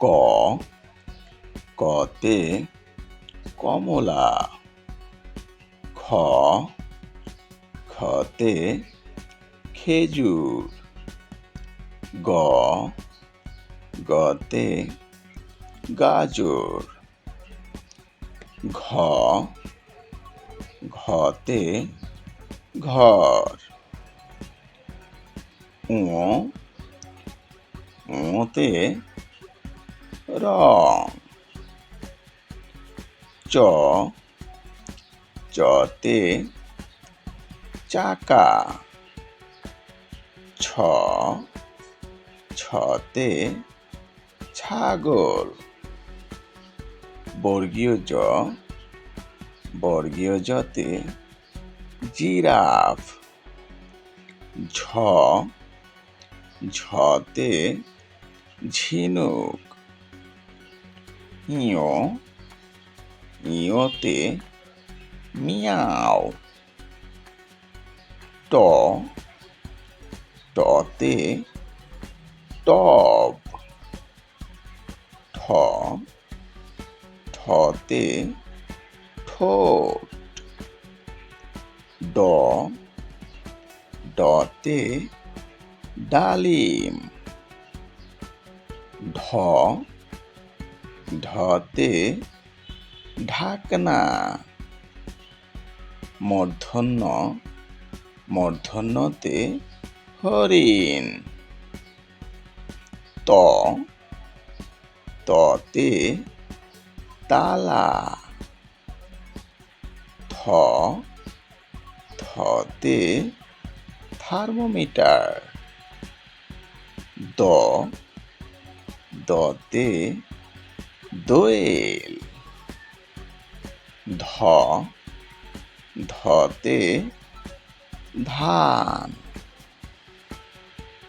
ক কতে কমলা খ খতে খেজুর গ গতে গাজর ঘ ঘতে ঘর উ উতে রং। চ। চতে চাকা। ছ। ছতে ছাগল। বর্গীয় জ। বর্গীয় জতে জিরাফ। ঝ। ঝতে ঝিনুক। ইয় ইয়তে মিয়াও ট টতে টব ঠ ঠতে ঠোঁট ড ডতে ডালিম ঢ ঢতে ঢাকনা। মূর্ধন্য মূর্ধন্যতে হরিণ। ত ততে তালা। থ থতে থার্মোমিটার। দ দতে দোয়েল। ধ ধতে ধান।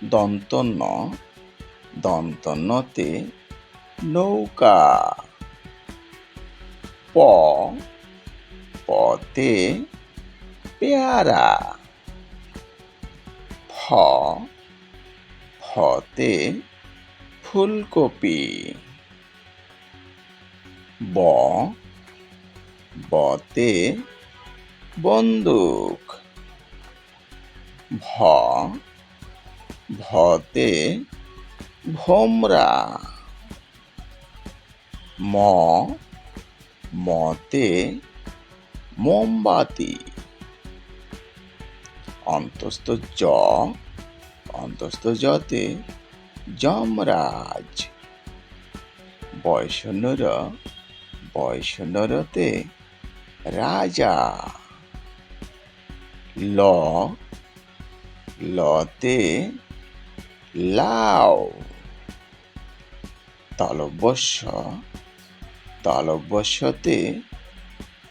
দন্তন্য দন্তন্যতে নৌকা। প পতে পেয়ারা। ফ ফতে ফুলকপি। ব, বতে বন্দুক, ভ, ভতে ভোমরা, ম, মতে মোমবাতি, অন্তস্থ জ, অন্তস্থ জতে যমরাজ, বয়সন্নর বয়সন্নরতে রাজা। ল লতে লাও। তালব্যস্য তালব্যস্যতে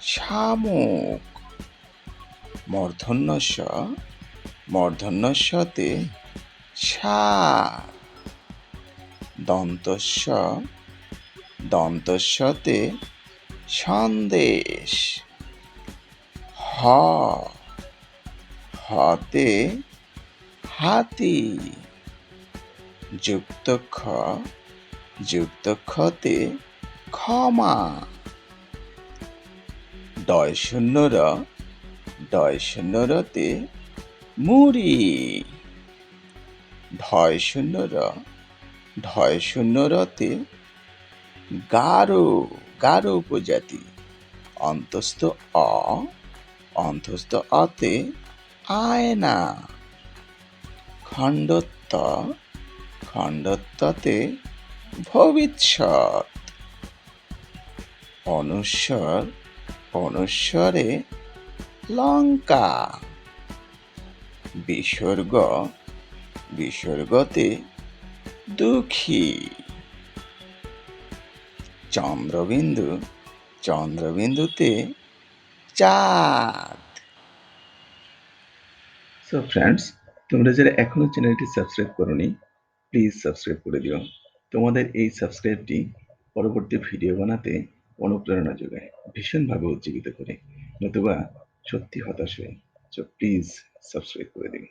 শামুক। মূর্ধন্যস্য মূর্ধন্যস্যতে ষাঁড় দন্তস্য দন্তস্যতে সন্দেশ। হ, হতে হাতি। যুক্ত খ, যুক্ত খতে ক্ষমা। ডয় শূন্যর ডয় শূন্যরতে মুড়ি। ঢয় শূন্যর ঢয় শূন্যরতে গারো গারো উপজাতি। অন্তস্থ অ, অন্তস্থ অতে আয়না। খণ্ডত্ব, খণ্ডত্বতে ভবিষ্যৎ। অনুস্বর, অনুস্বরে লঙ্কা। বিসর্গ, বিসর্গতে দুঃখী। চন্দ্রবিন্দু, চন্দ্রবিন্দুতে চাঁদ। সো ফ্রেন্ডস তোমরা যারা এখনও চ্যানেলটি সাবস্ক্রাইব করোনি প্লিজ সাবস্ক্রাইব করে দিও। তোমাদের এই সাবস্ক্রাইবটি পরবর্তী ভিডিও বানাতে অনুপ্রেরণা যোগায়, ভীষণভাবে উজ্জীবিত করে, নতুবা সত্যি হতাশ হয়ে। সো প্লিজ সাবস্ক্রাইব করে দিন